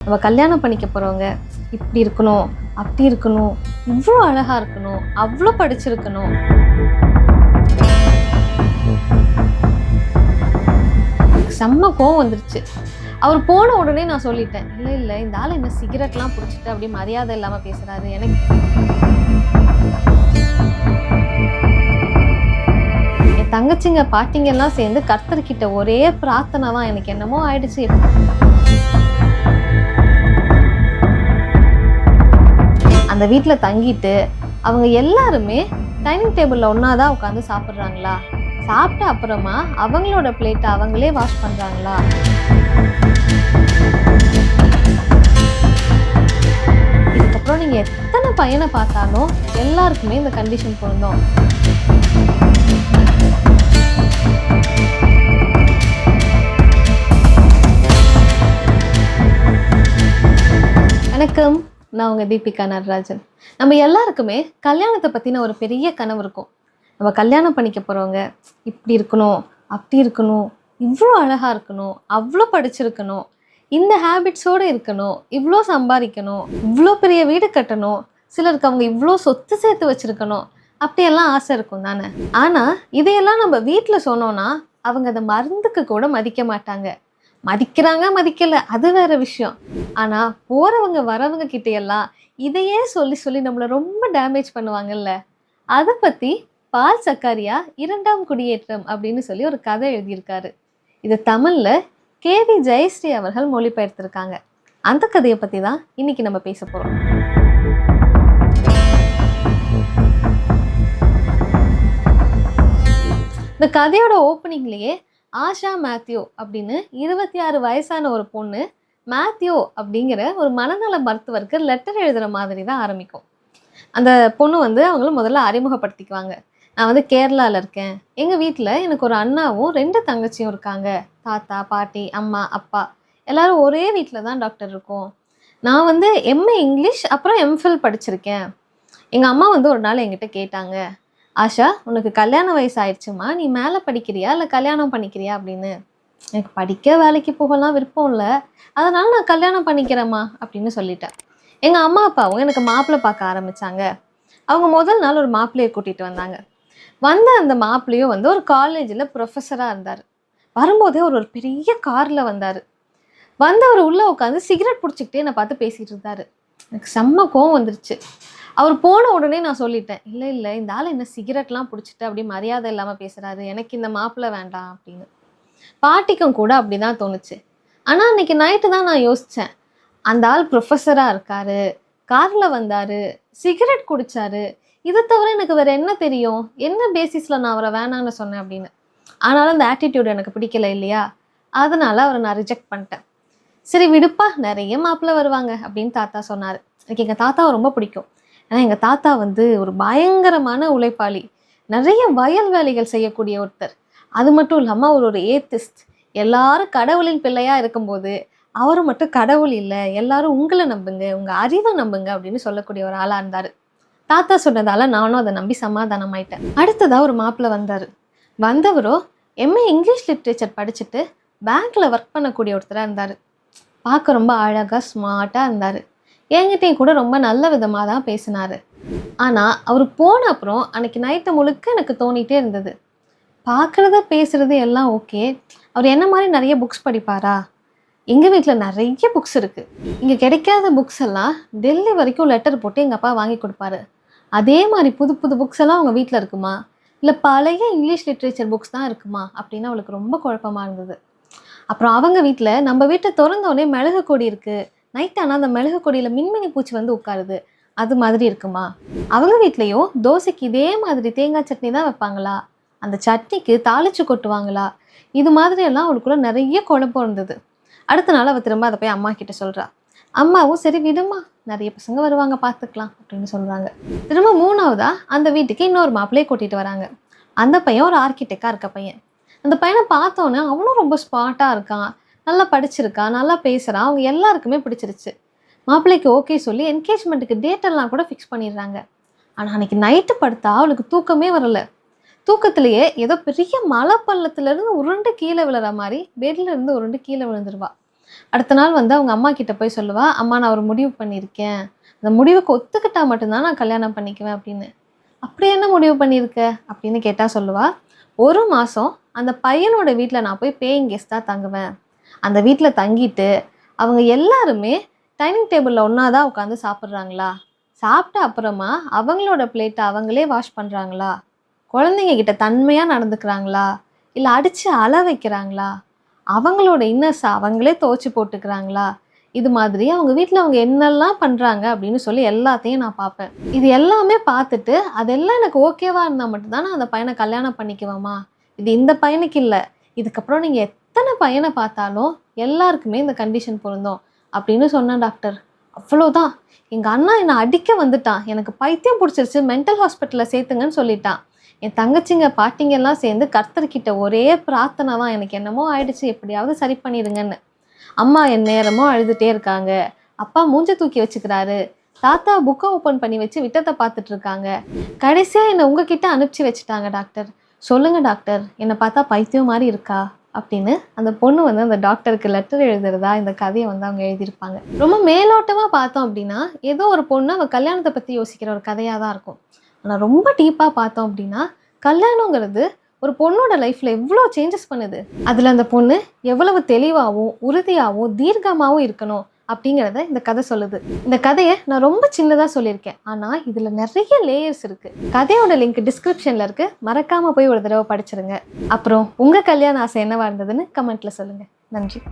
நம்ம கல்யாணம் பண்ணிக்க போகிறவங்க இப்படி இருக்கணும் அப்படி இருக்கணும் இவ்வளோ அழகாக இருக்கணும் அவ்வளோ படிச்சிருக்கணும். செம்ம கோவம் வந்துருச்சு. அவர் போன உடனே நான் சொல்லிட்டேன் இல்லை இல்லை இந்த ஆள் என்ன சிகரெட்லாம் பிடிச்சிட்டு அப்படியே மரியாதை இல்லாமல் பேசுகிறாரு எனக்கு என் தங்கச்சிங்க பாட்டிங்க எல்லாம் சேர்ந்து கர்த்தர்கிட்ட ஒரே பிரார்த்தனை தான் எனக்கு என்னமோ ஆயிடுச்சு. அந்த வீட்டில் தங்கிட்டு அவங்க எல்லாருமே டைனிங் டேபிளில் ஒன்றா தான் உட்காந்து சாப்பிட்றாங்களா? சாப்பிட்ட அப்புறமா அவங்களோட பிளேட்டை அவங்களே வாஷ் பண்ணுறாங்களா இதுக்கப்புறம் நீங்கள் எத்தனை பையனை பார்த்தாலும் எல்லாருக்குமே இந்த கண்டிஷன் பொருந்தோம். வணக்கம். நான் உங்கள் தீபிகா நடராஜன் நம்ம எல்லாருக்குமே கல்யாணத்தை பற்றின ஒரு பெரிய கனவு இருக்கும். நம்ம கல்யாணம் பண்ணிக்க போகிறவங்க இப்படி இருக்கணும் அப்படி இருக்கணும் இவ்வளோ அழகாக இருக்கணும் அவ்வளோ படிச்சிருக்கணும் இந்த ஹேபிட்ஸோடு இருக்கணும் இவ்வளோ சம்பாதிக்கணும் இவ்வளோ பெரிய வீடு கட்டணும் சிலருக்கு அவங்க இவ்வளோ சொத்து சேர்த்து வச்சுருக்கணும் அப்படியெல்லாம் ஆசை இருக்கும் தானே? ஆனால் இதையெல்லாம் நம்ம வீட்டில் சொன்னோன்னா அவங்க அதை மருந்துக்கு கூட மதிக்க மாட்டாங்க. மதிக்கிறாங்க மதிக்கல. அது வேற விஷயம். ஆனா போறவங்க வரவங்க கிட்ட எல்லாம் இதையே சொல்லி சொல்லி நம்மள ரொம்ப டேமேஜ் பண்ணுவாங்கல்ல. அதை பத்தி பால் சக்காரியா இரண்டாம் குடியேற்றம் அப்படின்னு சொல்லி ஒரு கதை எழுதியிருக்காரு. இது தமிழ்ல கேவி ஜெயஸ்ரீ அவர்கள் மொழிபெயர்த்திருக்காங்க. அந்த கதையை பத்தி தான் இன்னைக்கு நம்ம பேச போறோம். இந்த கதையோட ஓப்பனிங்லேயே ஆஷா மேத்யூ அப்படின்னு இருபத்தி ஆறு வயசான ஒரு பொண்ணு மேத்யூ அப்படிங்கிற ஒரு மனநல மருத்துவருக்கு லெட்டர் எழுதுகிற மாதிரி தான் ஆரம்பிக்கும். அந்த பொண்ணு வந்து அவங்கள முதல்ல அறிமுகப்படுத்திக்குவாங்க. நான் வந்து கேரளாவில் இருக்கேன். எங்கள் வீட்டில் எனக்கு ஒரு அண்ணாவும் ரெண்டு தங்கச்சியும் இருக்காங்க. தாத்தா பாட்டி அம்மா அப்பா. எல்லாரும் ஒரே வீட்டில் தான் டாக்டர் இருக்கோம். நான் வந்து எம்ஏ இங்கிலீஷ் அப்புறம் எம்ஃபில் படிச்சிருக்கேன். எங்கள் அம்மா வந்து ஒரு நாள் என்கிட்ட கேட்டாங்க. ஆஷா உனக்கு கல்யாண வயசு ஆயிடுச்சுமா நீ மேலே படிக்கிறியா? இல்லை கல்யாணம் பண்ணிக்கிறியா அப்படின்னு? எனக்கு படிக்க வேலைக்கு போகலாம் விருப்பம் இல்லை. அதனால நான் கல்யாணம் பண்ணிக்கிறேம்மா அப்படின்னு சொல்லிட்டேன் எங்கள் அம்மா அப்பாவும் எனக்கு மாப்பிள்ளை பார்க்க ஆரம்பிச்சாங்க. அவங்க முதல் நாள் ஒரு மாப்பிள்ளையை கூட்டிகிட்டு வந்தாங்க. வந்த அந்த மாப்பிள்ளையும் வந்து ஒரு காலேஜில் ப்ரொஃபஸராக இருந்தார். வரும்போதே ஒரு ஒரு பெரிய காரில் வந்தார். வந்தவர் உள்ளே உட்காந்து சிகரெட் பிடிச்சிக்கிட்டே என்னை பார்த்து பேசிகிட்டு இருந்தார். எனக்கு செம்ம கோவம் வந்துருச்சு. அவர் போன உடனே நான் சொல்லிட்டேன் இல்லை இல்லை இந்த ஆள் என்ன சிகரெட்லாம் பிடிச்சிட்டு அப்படி மரியாதை இல்லாமல் பேசுகிறாரு எனக்கு இந்த மாப்பிள்ளை வேண்டாம் அப்படின்னு. பாட்டிக்கும் கூட அப்படி தான் தோணுச்சு. ஆனால் அன்னைக்கு நைட்டு தான் நான் யோசித்தேன் அந்த ஆள் ப்ரொஃபஸராக இருக்காரு காரில் வந்தார் சிகரெட் குடிச்சாரு இதை தவிர எனக்கு வேறு என்ன தெரியும் என்ன பேசிஸில் நான் அவரை வேணான்னு சொன்னேன் அப்படின்னு. ஆனாலும் அந்த ஆட்டிடியூட் எனக்கு பிடிக்கல இல்லையா? அதனால் அவரை நான் ரிஜெக்ட் பண்ணிட்டேன். சரி விடுப்பா நிறைய மாப்பிள்ளை வருவாங்க அப்படின்னு தாத்தா சொன்னார். எனக்கு எங்கள் தாத்தாவை ரொம்ப பிடிக்கும். ஏன்னா எங்கள் தாத்தா வந்து ஒரு பயங்கரமான உழைப்பாளி. நிறைய வயல் வேலைகள் செய்யக்கூடிய ஒருத்தர். அது மட்டும் இல்லாமல் அவர் ஒரு ஏத்திஸ்ட் எல்லாரும் கடவுளின் பிள்ளையாக இருக்கும்போது அவர் மட்டும் கடவுள் இல்லை எல்லாரும் உங்களை நம்புங்க உங்கள் அறிவை நம்புங்க அப்படின்னு சொல்லக்கூடிய ஒரு ஆளாக இருந்தார். தாத்தா சொன்னதால நானும் அதை நம்பி சமாதானம் ஆயிட்டேன் அடுத்ததாக ஒரு மாப்பிள்ளை வந்தார். வந்தவரோ எம்ஏ இங்கிலீஷ் லிட்ரேச்சர் படிச்சுட்டு பேங்க்கில் ஒர்க் பண்ணக்கூடிய ஒருத்தராக இருந்தார். பார்க்க ரொம்ப அழகாக ஸ்மார்ட்டாக இருந்தார். என்கிட்டையும் கூட ரொம்ப நல்ல விதமாக தான் பேசினார். ஆனால் அவர் போன அப்புறம் அன்னைக்கு நைட்டு முழுக்க எனக்கு தோணிகிட்டே இருந்தது. பார்க்குறத பேசுகிறது எல்லாம் ஓகே அவர் என்ன மாதிரி நிறைய புக்ஸ் படிப்பாரா? எங்கள் வீட்டில் நிறைய புக்ஸ் இருக்குது இங்கே கிடைக்காத புக்ஸ் எல்லாம் டெல்லி வரைக்கும் லெட்டர் போட்டு எங்கள் அப்பா வாங்கி கொடுப்பாரு. அதே மாதிரி புது புது புக்ஸ் எல்லாம் அவங்க வீட்டில் இருக்குமா? இல்லை பழைய இங்கிலீஷ் லிட்ரேச்சர் புக்ஸ் தான் இருக்குமா? அப்படின்னு அவளுக்கு ரொம்ப குழப்பமாக இருந்தது. அப்புறம் அவங்க வீட்டில் நம்ம வீட்டை திறந்தோடனே மிளகு கொடி இருக்குது நைட் ஆனால் அந்த மிளகு கொடியில் மின்மினி பூச்சி வந்து உட்காருது. அது மாதிரி இருக்குமா? அவங்க வீட்லேயும் தோசைக்கு இதே மாதிரி தேங்காய் சட்னி தான் வைப்பாங்களா? அந்த சட்னிக்கு தாளிச்சு கொட்டுவாங்களா? இது மாதிரியெல்லாம் அவளுக்குள்ள நிறைய குழப்பம் இருந்தது. அடுத்த நாள் அவள் திரும்ப அதை போய் அம்மா கிட்ட சொல்கிறா அம்மாவும் சரி விடுமா நிறைய பசங்க வருவாங்க பார்த்துக்கலாம் அப்படின்னு சொல்கிறாங்க திரும்ப மூணாவதா அந்த வீட்டுக்கு இன்னொரு மாப்பிள்ளையை கூட்டிட்டு வராங்க. அந்த பையன் ஒரு ஆர்கிடெக்டாக இருக்க பையன். அந்த பையனை பார்த்தோன்னே அவனும் ரொம்ப ஸ்மார்ட்டாக இருக்கான். நல்லா படிச்சிருக்கான் நல்லா பேசுகிறான் அவங்க எல்லாருக்குமே பிடிச்சிருச்சு. மாப்பிள்ளைக்கு ஓகே சொல்லி என்கேஜ்மெண்ட்டுக்கு டேட்டெல்லாம் கூட ஃபிக்ஸ் பண்ணிடுறாங்க. ஆனால் அன்னைக்கு நைட்டு படுத்தா அவளுக்கு தூக்கமே வரல. தூக்கத்திலேயே ஏதோ பெரிய மலை பள்ளத்துலேருந்து உருண்டு கீழே விழுற மாதிரி பெட்ல இருந்து உருண்டு கீழே விழுந்துருவா. அடுத்த நாள் வந்து அவங்க அம்மா கிட்ட போய் சொல்லுவா அம்மா நான் ஒரு முடிவு பண்ணியிருக்கேன். அந்த முடிவுக்கு ஒத்துக்கிட்டா மட்டும்தான் நான் கல்யாணம் பண்ணிக்குவேன் அப்படின்னு. அப்படி என்ன முடிவு பண்ணியிருக்க? அப்படின்னு கேட்டால் சொல்லுவா ஒரு மாதம் அந்த பையனோட வீட்டில் நான் போய் பேயிங் கெஸ்ட்டாக தங்குவேன். அந்த வீட்டில் தங்கிட்டு அவங்க எல்லாருமே டைனிங் டேபிளில் ஒன்றா தான் உட்காந்து சாப்பிட்றாங்களா? சாப்பிட்ட அப்புறமா அவங்களோட பிளேட்டை அவங்களே வாஷ் பண்ணுறாங்களா குழந்தைங்க கிட்ட தன்மையாக நடந்துக்கிறாங்களா? இல்லை அடித்து அள வைக்கிறாங்களா? அவங்களோட இன்னர்ஸை அவங்களே துவைச்சி போட்டுக்கிறாங்களா? இது மாதிரி அவங்க வீட்டில் அவங்க என்னெல்லாம் பண்ணுறாங்க அப்படின்னு சொல்லி எல்லாத்தையும் நான் பார்ப்பேன். இது எல்லாமே பார்த்துட்டு அதெல்லாம் எனக்கு ஓகேவாக இருந்தால் மட்டும்தான் நான் அந்த பையனை கல்யாணம் பண்ணிக்குவேம்மா. இது இந்த பையனுக்கு இல்லை. இதுக்கப்புறம் நீங்கள் எத்தனை பையனை பார்த்தாலும் எல்லாருக்குமே இந்த கண்டிஷன் பொருந்தோம் அப்படின்னு சொன்னேன் டாக்டர் அவ்வளோதான் எங்கள் அண்ணா என்னை அடிக்க வந்துட்டான். எனக்கு பைத்தியம் பிடிச்சிருச்சு. மென்டல் ஹாஸ்பிட்டலில் சேர்த்துங்கன்னு சொல்லிட்டான். என் தங்கச்சிங்க பாட்டிங்க எல்லாம் சேர்ந்து கர்த்தர்கிட்ட ஒரே பிரார்த்தனை தான். எனக்கு என்னமோ ஆயிடுச்சு. எப்படியாவது சரி பண்ணிடுங்கன்னு. அம்மா என் நேரமும் அழுதுகிட்டே இருக்காங்க. அப்பா மூஞ்ச தூக்கி வச்சுக்கிறாரு. தாத்தா புக்கை ஓப்பன் பண்ணி வச்சு விட்டத்தை பார்த்துட்டு இருக்காங்க. கடைசியாக என்னை உங்ககிட்ட அனுப்பிச்சி வச்சுட்டாங்க டாக்டர் சொல்லுங்க டாக்டர் என்னை பார்த்தா பைத்தியம் மாதிரி இருக்கா? அப்படின்னு அந்த பொண்ணு வந்து அந்த டாக்டருக்கு லெட்டர் எழுதுறதா இந்த கதையை வந்து அவங்க எழுதியிருப்பாங்க. ரொம்ப மேலோட்டமாக பார்த்தோம் அப்படின்னா ஏதோ ஒரு பொண்ணு அவள் கல்யாணத்தை பற்றி யோசிக்கிற ஒரு கதையாக தான் இருக்கும். ஆனால் ரொம்ப டீப்பாக பார்த்தோம் அப்படின்னா கல்யாணங்கிறது ஒரு பொண்ணோட லைஃப்பில் எவ்வளோ சேஞ்சஸ் பண்ணுது? அதில் அந்த பொண்ணு எவ்வளவு தெளிவாகவும் உறுதியாகவும் தீர்க்கமாகவும் இருக்கணும். அப்படிங்கிறத இந்த கதை சொல்லுது. இந்த கதையை நான் ரொம்ப சின்னதாக சொல்லியிருக்கேன். ஆனால் இதில் நிறைய லேயர்ஸ் இருக்குது கதையோட லிங்க் டிஸ்கிரிப்ஷனில் இருக்குது மறக்காமல் போய் ஒரு தடவை படிச்சிருங்க. அப்புறம் உங்கள் கல்யாண ஆசை என்னவாக இருந்ததுன்னு கமெண்ட்டில் சொல்லுங்கள் நன்றி.